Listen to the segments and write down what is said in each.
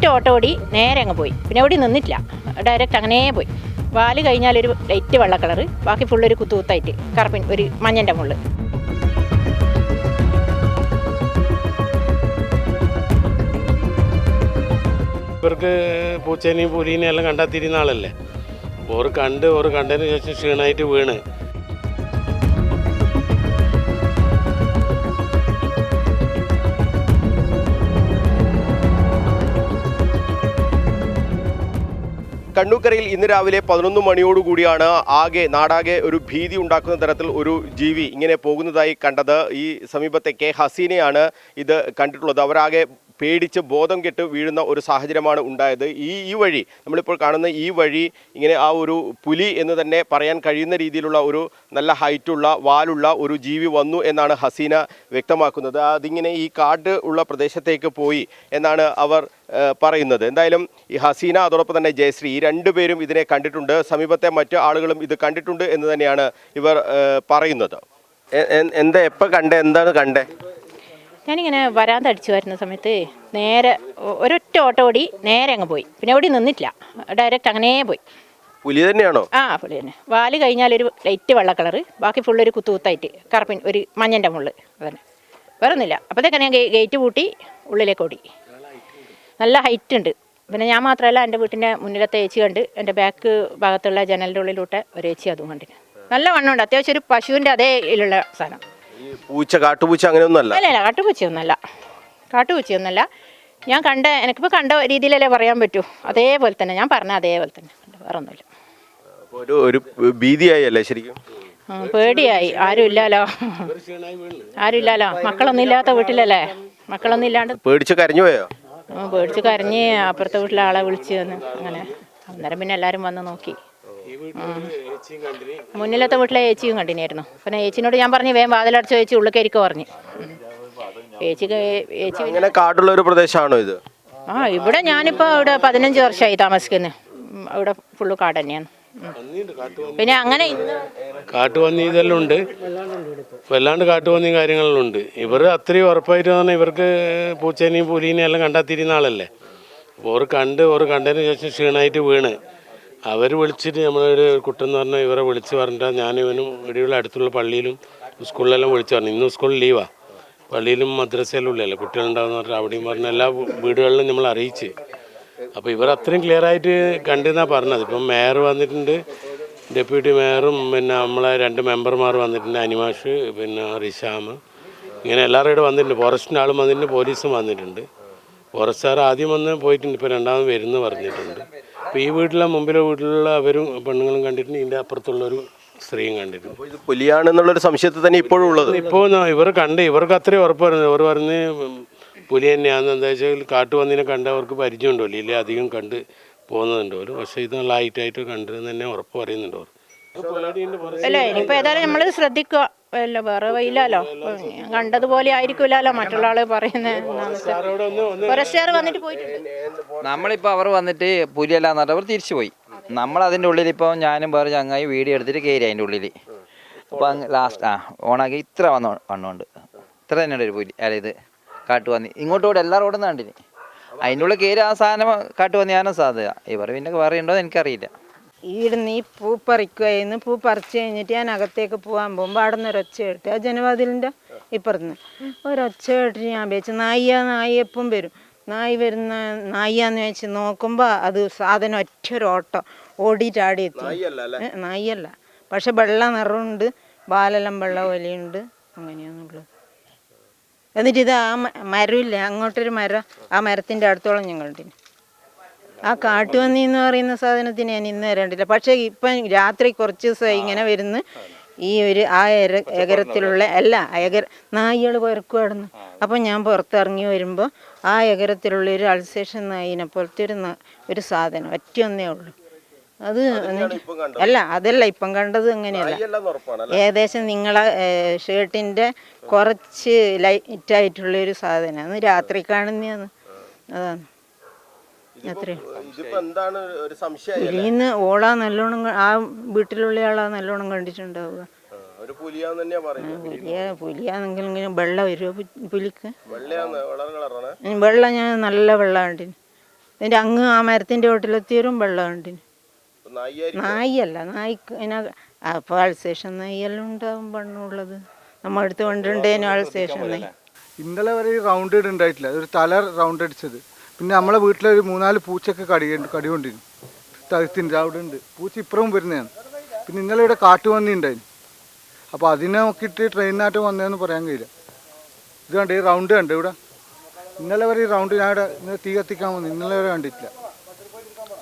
ഒരൊറ്റ ഓട്ടോ ഓടി നേരെ അങ്ങ് പോയി. പിന്നെ എവിടെ നിന്നിട്ടില്ല. ഡയറക്റ്റ് അങ്ങനെ പോയി. വാൽ കഴിഞ്ഞാൽ ഒരു ലൈറ്റ് വെള്ള കളർ ബാക്കി ഫുള്ളൊരു കുത്തുകുത്തായിട്ട് കറുപ്പിൻ ഒരു മഞ്ഞന്റെ മുള്ള് ഇവർക്ക് പൂച്ചേനെയും പുലിനെയും എല്ലാം കണ്ടെത്തിയിരുന്ന ആളല്ലേ? അപ്പോൾ ഓർ കണ്ട് ഓർ കണ്ടതിന് ശേഷം ക്ഷീണമായിട്ട് വീണ്. കണ്ണൂക്കരയിൽ ഇന്ന് രാവിലെ പതിനൊന്ന് മണിയോടുകൂടിയാണ് ആകെ നാടാകെ ഒരു ഭീതി ഉണ്ടാക്കുന്ന തരത്തിൽ ഒരു ജീവി ഇങ്ങനെ പോകുന്നതായി കണ്ടത്. ഈ സമീപത്തെ കെ ഹസീനയാണ് ഇത് കണ്ടിട്ടുള്ളത്. അവരാകെ പേടിച്ച് ബോധം കെട്ട് വീഴുന്ന ഒരു സാഹചര്യമാണ് ഉണ്ടായത്. ഈ ഈ വഴി നമ്മളിപ്പോൾ കാണുന്ന ഈ വഴി ഇങ്ങനെ ആ ഒരു പുലി എന്ന് തന്നെ പറയാൻ കഴിയുന്ന രീതിയിലുള്ള ഒരു നല്ല ഹൈറ്റുള്ള വാലുള്ള ഒരു ജീവി വന്നു എന്നാണ് ഹസീന വ്യക്തമാക്കുന്നത്. അതിങ്ങനെ ഈ കാട് ഉള്ള പ്രദേശത്തേക്ക് പോയി എന്നാണ് അവർ പറയുന്നത്. എന്തായാലും ഈ ഹസീന അതോടൊപ്പം തന്നെ ജയശ്രീ ഈ രണ്ടുപേരും ഇതിനെ കണ്ടിട്ടുണ്ട്. സമീപത്തെ മറ്റു ആളുകളും ഇത് കണ്ടിട്ടുണ്ട് എന്ന് തന്നെയാണ് ഇവർ പറയുന്നത്. എന്താ എപ്പോൾ കണ്ടേ? എന്താണ് കണ്ടേ? ഞാനിങ്ങനെ വരാൻ തടിച്ചു വരുന്ന സമയത്ത് നേരെ ഒരൊറ്റ ഓട്ടോ ഓടി നേരെ അങ്ങ് പോയി. പിന്നെ ഓടി നിന്നിട്ടില്ല. ഡയറക്റ്റ് അങ്ങനെ പോയി. പുലി തന്നെയാണോ? ആ പുലി തന്നെ. വാൽ കഴിഞ്ഞാൽ ഒരു ലൈറ്റ് വെള്ള കളറ് ബാക്കി ഫുള്ളൊരു കുത്തുകുത്തായിട്ട് കറുപ്പിൻ ഒരു മഞ്ഞന്റെ മുള്ള് അതന്നെ. വേറെ ഒന്നുമില്ല അപ്പോഴത്തേക്കാണ് ഞാൻ ഗേ- ഗേറ്റ് പൂട്ടി ഉള്ളിലേക്ക് ഓടി. നല്ല ഹൈറ്റ് ഉണ്ട്. പിന്നെ ഞാൻ മാത്രമല്ല എന്റെ വീട്ടിന്റെ മുന്നിലത്തെ ഏച്ചി കണ്ട് എന്റെ ബാക്ക് ഭാഗത്തുള്ള ജനലിന്റെ ഉള്ളിലോട്ട് ഒരു ഏച്ചി അതും കണ്ടിന്. നല്ല വണ്ണമുണ്ട്. അത്യാവശ്യം ഒരു പശുവിന്റെ അതേ ഇതിലുള്ള സാധനം. പൂച്ച കാട്ടുപൂച്ച അങ്ങനെയൊന്നുമല്ല? അല്ല അല്ല കാട്ടുപൂച്ചയൊന്നല്ല കാട്ടുപൂച്ചയൊന്നല്ല ഞാൻ കണ്ട എനിക്കിപ്പോൾ കണ്ട രീതിയിലല്ലേ പറയാൻ പറ്റൂ. അതേപോലെ തന്നെ ഞാൻ പറഞ്ഞ അതേപോലെ തന്നെ. വേറെ ഒന്നുമില്ല ഒരു ഒരു ഭീതിയായി അല്ലേ ശരിക്കും പേടിയായി. ആരും ഇല്ലാലോ ആരും ഇല്ലാലോ മക്കളൊന്നും ഇല്ലാത്ത വീട്ടിലല്ലേ? മക്കളൊന്നും ഇല്ലാണ്ട് പേടിച്ച് കരഞ്ഞു പോയോ? പേടിച്ച് കരഞ്ഞ് അപ്പുറത്തെ വീട്ടിലെ ആളെ വിളിച്ച് വന്ന് അങ്ങനെ. അന്നേരം പിന്നെ എല്ലാവരും വന്ന് നോക്കി. മുന്നിലത്തെ വീട്ടിലെ ഏച്ചിയും കണ്ടിനായിരുന്നു. പിന്നെ ഏച്ചിനോട് ഞാൻ പറഞ്ഞു വേഗം വാതിലടച്ച് ചോദിച്ചു ഉള്ളിൽ കയറിക്കോ പറഞ്ഞു. ഏച്ചി അങ്ങനെ കാടുള്ള ഒരു പ്രദേശമാണോ ഇത്? ആ ഇവിടെ ഞാനിപ്പോൾ ഇവിടെ പതിനഞ്ച് വർഷമായി താമസിക്കുന്നത് ഇവിടെ ഫുള്ള് കാട് തന്നെയാണ്. പിന്നെ അങ്ങനെ കാട്ടുപന്നി ഇതെല്ലാം ഉണ്ട്. വല്ലാണ്ട് കാട്ടുപന്നി കാര്യങ്ങളെല്ലാം ഉണ്ട്. ഇവർ അത്രയും ഉറപ്പായിട്ട് പറഞ്ഞാൽ ഇവർക്ക് പൂച്ചേനെയും പുലീനെയും എല്ലാം കണ്ടാത്തിരുന്ന ആളല്ലേ? അപ്പോൾ ഓർ കണ്ട് ഓർ കണ്ടതിന് ശേഷം ക്ഷീണമായിട്ട് വീണ്. അവർ വിളിച്ചിട്ട് നമ്മളൊരു കുട്ടെന്ന് പറഞ്ഞാൽ ഇവരെ വിളിച്ച് പറഞ്ഞിട്ട് ഞാനിവനും ഇവിടെയുള്ള അടുത്തുള്ള പള്ളിയിലും സ്കൂളിലെല്ലാം വിളിച്ചു പറഞ്ഞു. ഇന്ന് സ്കൂൾ ലീവാ. പള്ളിയിലും മദ്രസയിലും ഉള്ളതല്ലേ കുട്ടികളുണ്ടാവുന്ന പറഞ്ഞാൽ അവിടെയും പറഞ്ഞ എല്ലാ വീടുകളിലും നമ്മൾ അറിയിച്ച്. അപ്പോൾ ഇവർ അത്രയും ക്ലിയർ ആയിട്ട് കണ്ടെന്നാണ് പറഞ്ഞത്. ഇപ്പം മേയർ വന്നിട്ടുണ്ട്. ഡെപ്യൂട്ടി മേയറും പിന്നെ നമ്മളെ രണ്ട് മെമ്പർമാർ വന്നിട്ടുണ്ട്. അനിമാഷ് പിന്നെ റിഷാം. ഇങ്ങനെ എല്ലാവരും വന്നിട്ടുണ്ട്. ഫോറസ്റ്റിന്റെ ആളും വന്നിട്ടുണ്ട്. പോലീസും വന്നിട്ടുണ്ട്. ഫോറസ്റ്റുകാർ ആദ്യം വന്ന് പോയിട്ടുണ്ട്. ഇപ്പോൾ രണ്ടാമത് വരുന്നു പറഞ്ഞിട്ടുണ്ട്. ഇപ്പോൾ ഈ വീട്ടിലെ മുമ്പിലെ വീട്ടിലുള്ള അവരും പെണ്ണുങ്ങളും കണ്ടിട്ടുണ്ട്. ഇതിന്റെ അപ്പുറത്തുള്ളൊരു സ്ത്രീയും കണ്ടിട്ടുണ്ട്. അപ്പൊ ഇത് പുലിയാണെന്നുള്ളൊരു സംശയത്തിൽ തന്നെ ഇപ്പോഴും ഉള്ളത്. ഇപ്പോൾ ഇവർ കണ്ട് ഇവർക്ക് അത്രയും ഉറപ്പ് പറഞ്ഞു ഇവർ പറഞ്ഞ് പുലി തന്നെയാണെന്ന് എന്താ വെച്ചാൽ കാട്ടുപന്നിനെ കണ്ടവർക്ക് പരിചയമുണ്ടല്ലോ ഇല്ലേ അധികം കണ്ട് പോകുന്നുണ്ടോ? പക്ഷേ ഇത് നല്ല ഹൈറ്റായിട്ട് കണ്ടെന്ന് തന്നെ ഉറപ്പ് പറയുന്നുണ്ടോ അവർ. അല്ല ഇനിയിപ്പോൾ ഏതായാലും നമ്മൾ ശ്രദ്ധിക്കുക. അല്ല വേറെ വയ്യില്ലല്ലോ കണ്ടതുപോലെ ആയിരിക്കില്ലല്ലോ മറ്റുള്ള ആൾ പറയുന്നത് ഫോറസ്റ്റുകാർ വന്നിട്ട് പോയിട്ടുണ്ട്. നമ്മളിപ്പോൾ അവർ വന്നിട്ട് പുലിയല്ലാന്ന് പറഞ്ഞവർ അവർ തിരിച്ചു പോയി. നമ്മൾ അതിന്റെ ഉള്ളിൽ ഇപ്പോൾ ഞാനും വേറെ ചങ്ങായി വീഡിയോ എടുത്തിട്ട് കയറി അതിന്റെ ഉള്ളിൽ അപ്പോൾ അങ്ങ് ലാസ്റ്റ് ആ ഓണാക്കി ഇത്ര വന്ന വണ്ണുണ്ട് ഇത്ര തന്നെയുണ്ട് ഒരു പുലി അല്ല ഇത് കാട്ടുപന്നി ഇങ്ങോട്ട് ഓടെ എല്ലാവരും റോഡും കണ്ടിന്. അതിന്റെ ഉള്ളിൽ കയറി ആ സാധനം കാട്ടുപന്നിയാണ് സാധ്യത? ഇവർ പിന്നെ വേറെ ഉണ്ടോ എന്ന് എനിക്കറിയില്ല. ഈടുന്ന് ഈ പൂ പറിക്കുകയെന്ന് പൂ പറിച്ചു കഴിഞ്ഞിട്ട് ഞാൻ അകത്തേക്ക് പോകാൻ പോകുമ്പോൾ അവിടെ നിന്ന് ഒരൊച്ച കേട്ട്. ആ ജനവാതിലിന്റെ ഇപ്പുറത്ത് ഒരൊച്ച കേട്ടിട്ട് ഞാൻ വെച്ച് നായിയ നായി എപ്പം വരും? നായി വരുന്ന നായിയാന്ന് വെച്ച് നോക്കുമ്പോൾ അത് സാധനം ഒറ്റ ഒരു ഓട്ടം ഓടിയിട്ടാടി എത്തി നായിയല്ല പക്ഷെ വെള്ള നിറമുണ്ട് ബാലെല്ലാം വെള്ള പോലെയുണ്ട്. അങ്ങനെയാണുള്ളത്. എന്നിട്ട് ഇത് ആ മരമില്ല? അങ്ങോട്ടൊരു മരം ആ മരത്തിന്റെ അടുത്തോളം കണ്ടിന് ആ കാട്ടുപന്നി എന്ന് പറയുന്ന സാധനത്തിന് ഞാൻ ഇന്ന് വരണ്ടില്ല. പക്ഷേ ഇപ്പം രാത്രി കുറച്ച് ദിവസമായി ഇങ്ങനെ വരുന്ന. ഈ ഒരു ആ എര എകരത്തിലുള്ള അല്ല? എകര നായികൾ പുറക്കുവാടുന്നു അപ്പം ഞാൻ പുറത്തിറങ്ങി വരുമ്പോൾ ആ എകരത്തിലുള്ള ഒരു അൾസേഷൻ നായിനെ പോലത്തെ ഒരു ഒരു സാധനം ഒറ്റ ഒന്നേ ഉള്ളൂ. അത് അല്ല അതല്ല ഇപ്പം കണ്ടത് അങ്ങനെയല്ല ഏകദേശം നിങ്ങളെ ഷർട്ടിന്റെ കുറച്ച് ലൈറ്റ് ആയിട്ടുള്ള ഒരു സാധനമാണ് രാത്രി കാണുന്നതാണ്. അതാണ് അത്രയും ഇതിപ്പോ എന്താണ് ഒരു സംശയം പുലിന്ന് ഓളാ നല്ലോണം ആ വീട്ടിലുള്ള ആളാ നല്ലോണം കണ്ടിട്ടുണ്ടാവുക. ഒരു വെള്ള വരുമോ പുലിക്ക്? വെള്ളം ഞാൻ നല്ല വെള്ളം കണ്ടിന്. ഇതിന്റെ അങ്ങ് ആ മരത്തിന്റെ ചോട്ടിലെത്തിയവരും വെള്ളം ഉണ്ടിന് നായല്ല നായ്ക്ക് അതിന അപ്പോൾ അൾസേഷൻ നായിയെല്ലാം ഉണ്ടാവും പണ്ണുള്ളത്. നമ്മൾ അടുത്ത് കൊണ്ടുണ്ടേനും അൾസേഷൻ നായി ഇന്നലെ വരെ റൗണ്ട് ഉണ്ടായിട്ടില്ല. ഒരു തല റൗണ്ട് അടിച്ചത്. പിന്നെ നമ്മളെ വീട്ടിലൊരു മൂന്നാൽ പൂച്ചയൊക്കെ കടി കടികൊണ്ടിരുന്നു. തഴുത്തിന്റെ അവിടെ ഉണ്ട്. പൂച്ച ഇപ്പുറവും വരുന്നതാണ്. പിന്നെ ഇന്നലെ ഇവിടെ കാട്ടുപന്നി ഉണ്ടായിരുന്നു. അപ്പോൾ അതിനെ നോക്കിയിട്ട് ട്രെയിനിനായിട്ട് വന്നതെന്ന് പറയാൻ കഴിയില്ല. ഇത് കണ്ട് ഈ റൗണ്ട് കണ്ട് ഇവിടെ. ഇന്നലെ വരെ ഈ റൗണ്ട് ഞാൻ ഇവിടെ ഇന്നലെ തീ കത്തിക്കാൻ വന്നു. ഇന്നലെ വരെ കണ്ടിട്ടില്ല.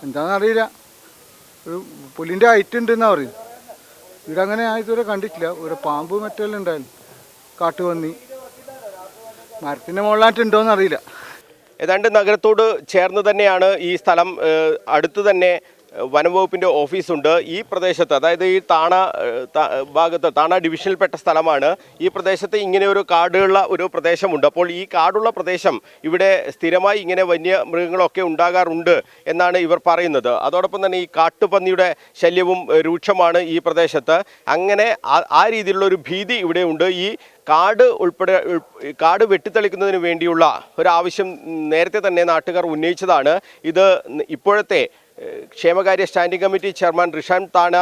എന്താണെന്ന് അറിയില്ല. ഒരു പുലിന്റെ ഹൈറ്റ് ഉണ്ടെന്നാണ് പറയും ഇവിടെ അങ്ങനെ ഞാൻ ഇതുവരെ കണ്ടിട്ടില്ല. ഒരു പാമ്പ് മറ്റെല്ലാം ഉണ്ടായിരുന്നു. കാട്ടുപന്നി. മരത്തിന്റെ മുകളിലായിട്ടുണ്ടോയെന്ന് അറിയില്ല. ഏതാണ്ട് നഗരത്തോട് ചേർന്ന് തന്നെയാണ് ഈ സ്ഥലം അടുത്ത് തന്നെ വനംവകുപ്പിന്റെ ഓഫീസുണ്ട്. ഈ പ്രദേശത്ത് അതായത് ഈ താണ ഭാഗത്ത് താണ ഡിവിഷനിൽപ്പെട്ട സ്ഥലമാണ്. ഈ പ്രദേശത്ത് ഇങ്ങനെ ഒരു കാടുള്ള ഒരു പ്രദേശമുണ്ട്. അപ്പോൾ ഈ കാടുള്ള പ്രദേശം ഇവിടെ സ്ഥിരമായി ഇങ്ങനെ വന്യ മൃഗങ്ങളൊക്കെ ഉണ്ടാകാറുണ്ട് എന്നാണ് ഇവർ പറയുന്നത്. അതോടൊപ്പം തന്നെ ഈ കാട്ടുപന്നിയുടെ ശല്യവും രൂക്ഷമാണ് ഈ പ്രദേശത്ത്. അങ്ങനെ ആ- രീതിയിലുള്ള ഒരു ഭീതി ഇവിടെയുണ്ട് ഈ കാട് ഉൾപ്പെടെ കാട് വെട്ടിത്തെളിക്കുന്നതിന് വേണ്ടിയുള്ള ഒരു ആവശ്യം നേരത്തെ തന്നെ നാട്ടുകാർ ഉന്നയിച്ചതാണ്. ഇത് ഇപ്പോഴത്തെ ക്ഷേമകാര്യ സ്റ്റാൻഡിംഗ് കമ്മിറ്റി ചെയർമാൻ റിഷാൻ താണ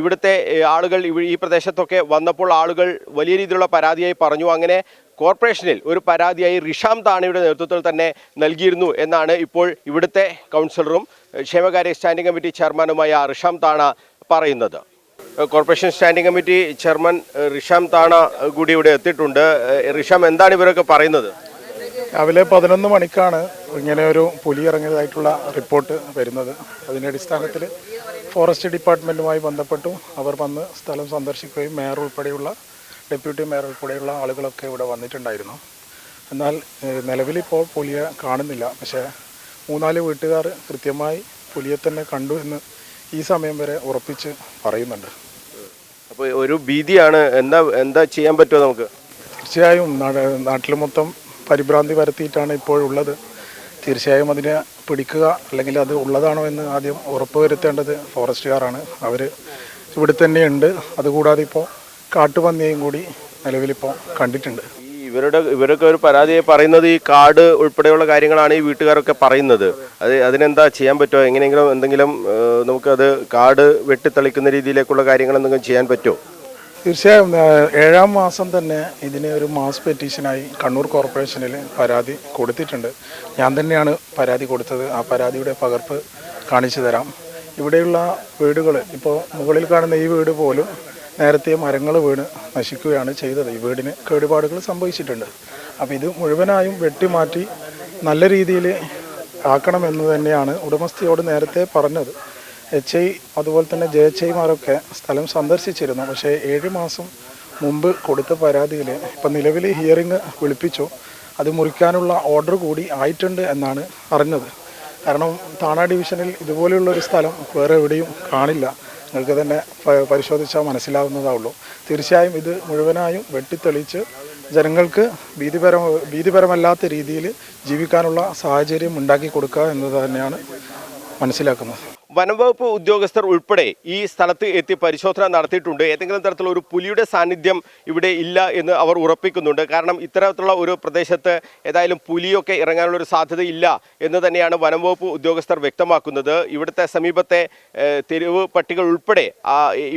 ഇവിടുത്തെ ആളുകൾ ഈ പ്രദേശത്തൊക്കെ വന്നപ്പോൾ ആളുകൾ വലിയ രീതിയിലുള്ള പരാതിയായി പറഞ്ഞു. അങ്ങനെ കോർപ്പറേഷനിൽ ഒരു പരാതിയായി റിഷാം താണയുടെ നേതൃത്വത്തിൽ തന്നെ നൽകിയിരുന്നു എന്നാണ് ഇപ്പോൾ ഇവിടുത്തെ കൗൺസിലറും ക്ഷേമകാര്യ സ്റ്റാൻഡിംഗ് കമ്മിറ്റി ചെയർമാനുമായ റിഷാം താണ പറയുന്നത്. Corporation standing committee chairman Risham Thana കൂടി ഇവിടെ എത്തിയിട്ടുണ്ട്. റിഷാം എന്താണ് ഇവരൊക്കെ പറയുന്നത്? രാവിലെ പതിനൊന്ന് മണിക്കാണ് ഇങ്ങനെ ഒരു പുലി ഇറങ്ങിയതായിട്ടുള്ള റിപ്പോർട്ട് വരുന്നത്. അതിന്റെ അടിസ്ഥാനത്തിൽ ഫോറസ്റ്റ് ഡിപ്പാർട്ട്മെന്റുമായി ബന്ധപ്പെട്ടു അവർ വന്ന് സ്ഥലം സന്ദർശിക്കുകയും മേയർ ഉൾപ്പെടെയുള്ള ഡെപ്യൂട്ടി മേയർ ഉൾപ്പെടെയുള്ള ആളുകളൊക്കെ ഇവിടെ വന്നിട്ടുണ്ടായിരുന്നു. എന്നാൽ നിലവിലിപ്പോൾ പുലിയെ കാണുന്നില്ല. പക്ഷേ മൂന്നാൽ വീട്ടുകാർ കൃത്യമായി പുലിയെ തന്നെ കണ്ടു എന്ന് ഈ സമയം വരെ ഉറപ്പിച്ച് പറയുന്നുണ്ട്. അപ്പോൾ ഒരു ഭീതിയാണ്. എന്താ എന്താ ചെയ്യാൻ പറ്റുമോ നമുക്ക്? തീർച്ചയായും നാട്- നാട്ടിൽ മൊത്തം പരിഭ്രാന്തി പരത്തിയിട്ടാണ് ഇപ്പോഴുള്ളത് തീർച്ചയായും അതിനെ പിടിക്കുക അല്ലെങ്കിൽ അത് ഉള്ളതാണോ എന്ന് ആദ്യം ഉറപ്പ് വരുത്തേണ്ടത് ഫോറസ്റ്റുകാരാണ്. അവർ ഇവിടെ തന്നെയുണ്ട്. അതുകൂടാതെ ഇപ്പോൾ കാട്ടുപന്നിയും കൂടി നിലവിലിപ്പോൾ കണ്ടിട്ടുണ്ട്. ഇവരുടെ ഇവരൊക്കെ ഒരു പരാതിയെ പറയുന്നത് ഈ കാട് ഉൾപ്പെടെയുള്ള കാര്യങ്ങളാണ് ഈ വീട്ടുകാരൊക്കെ പറയുന്നത്. അത് അതിനെന്താ ചെയ്യാൻ പറ്റുമോ എങ്ങനെയെങ്കിലും എന്തെങ്കിലും നമുക്കത് കാട് വെട്ടിത്തെളിക്കുന്ന രീതിയിലേക്കുള്ള കാര്യങ്ങൾ എന്തെങ്കിലും ചെയ്യാൻ പറ്റുമോ തീർച്ചയായും ഏഴാം മാസം തന്നെ ഇതിനെ ഒരു മാസ് പെറ്റീഷനായി കണ്ണൂർ കോർപ്പറേഷനിൽ പരാതി കൊടുത്തിട്ടുണ്ട്. ഞാൻ തന്നെയാണ് പരാതി കൊടുത്തത്. ആ പരാതിയുടെ പകർപ്പ് കാണിച്ചു തരാം. ഇവിടെയുള്ള വീടുകൾ ഇപ്പോൾ മുകളിൽ കാണുന്ന ഈ വീട് പോലും നേരത്തെ മരങ്ങൾ വീണ് നശിക്കുകയാണ് ചെയ്തത്. ഈ വീടിന് കേടുപാടുകൾ സംഭവിച്ചിട്ടുണ്ട്. അപ്പോൾ ഇത് മുഴുവനായും വെട്ടിമാറ്റി നല്ല രീതിയിൽ ആക്കണമെന്ന് തന്നെയാണ് ഉടമസ്ഥയോട് നേരത്തെ പറഞ്ഞത്. എച്ച് ഐ അതുപോലെ തന്നെ ജെ എച്ച് ഐമാരൊക്കെ സ്ഥലം സന്ദർശിച്ചിരുന്നു. പക്ഷേ ഏഴ് മാസം മുമ്പ് കൊടുത്ത പരാതിയിൽ ഇപ്പം നിലവിൽ ഹിയറിംഗ് വിളിപ്പിച്ചു. അത് മുറിക്കാനുള്ള ഓർഡർ കൂടി ആയിട്ടുണ്ട് എന്നാണ് അറിഞ്ഞത്. കാരണം താണ ഡിവിഷനിൽ ഇതുപോലെയുള്ള ഒരു സ്ഥലം വേറെ എവിടെയും കാണില്ല. നിങ്ങൾക്ക് തന്നെ പരിശോധിച്ചാൽ മനസ്സിലാവുന്നതാവുള്ളൂ. തീർച്ചയായും ഇത് മുഴുവനായും വെട്ടിത്തെളിച്ച് ജനങ്ങൾക്ക് ഭീതിപരം ഭീതിപരമല്ലാത്ത രീതിയിൽ ജീവിക്കാനുള്ള സാഹചര്യം ഉണ്ടാക്കി കൊടുക്കുക എന്നത് തന്നെയാണ് മനസ്സിലാക്കുന്നത്. വനംവകുപ്പ് ഉദ്യോഗസ്ഥർ ഉൾപ്പെടെ ഈ സ്ഥലത്ത് എത്തി പരിശോധന നടത്തിയിട്ടുണ്ട്. ഏതെങ്കിലും തരത്തിലുള്ള ഒരു പുലിയുടെ സാന്നിധ്യം ഇവിടെ ഇല്ല എന്ന് അവർ ഉറപ്പിക്കുന്നുണ്ട്. കാരണം ഇത്തരത്തിലുള്ള ഒരു പ്രദേശത്ത് ഏതായാലും പുലിയൊക്കെ ഇറങ്ങാനുള്ള ഒരു എന്ന് തന്നെയാണ് വനംവകുപ്പ് ഉദ്യോഗസ്ഥർ വ്യക്തമാക്കുന്നത്. ഇവിടുത്തെ സമീപത്തെ തെരുവ് പട്ടികൾ ഉൾപ്പെടെ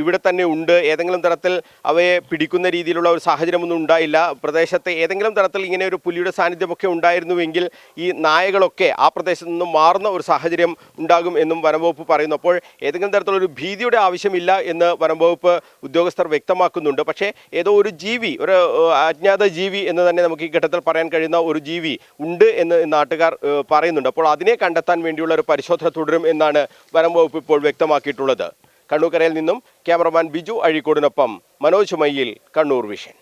ഇവിടെ തന്നെ ഉണ്ട്. ഏതെങ്കിലും തരത്തിൽ അവയെ പിടിക്കുന്ന രീതിയിലുള്ള ഒരു സാഹചര്യമൊന്നും ഉണ്ടായില്ല. പ്രദേശത്തെ ഏതെങ്കിലും തരത്തിൽ ഇങ്ങനെ ഒരു പുലിയുടെ സാന്നിധ്യമൊക്കെ ഉണ്ടായിരുന്നുവെങ്കിൽ ഈ നായകളൊക്കെ ആ പ്രദേശത്ത് നിന്നും മാറുന്ന ഒരു സാഹചര്യം ഉണ്ടാകും എന്നും വനംവകുപ്പ് പറയുന്നു. അപ്പോൾ ഏതെങ്കിലും തരത്തിലുള്ള ഒരു ഭീതിയുടെ ആവശ്യമില്ല എന്ന് വനംവകുപ്പ് ഉദ്യോഗസ്ഥർ വ്യക്തമാക്കുന്നുണ്ട്. പക്ഷേ ഏതോ ഒരു ജീവി ഒരു അജ്ഞാത ജീവി എന്ന് തന്നെ നമുക്ക് ഈ ഘട്ടത്തിൽ പറയാൻ കഴിയുന്ന ഒരു ജീവി ഉണ്ട് എന്ന് നാട്ടുകാർ പറയുന്നുണ്ട്. അപ്പോൾ അതിനെ കണ്ടെത്താൻ വേണ്ടിയുള്ള ഒരു പരിശോധന തുടരും എന്നാണ് വനംവകുപ്പ് ഇപ്പോൾ വ്യക്തമാക്കിയിട്ടുള്ളത്. കണ്ണൂക്കരയിൽ നിന്നും ക്യാമറമാൻ ബിജു അഴീക്കോടിനൊപ്പം മനോജ് മയ്യിൽ കണ്ണൂർ വിഷൻ.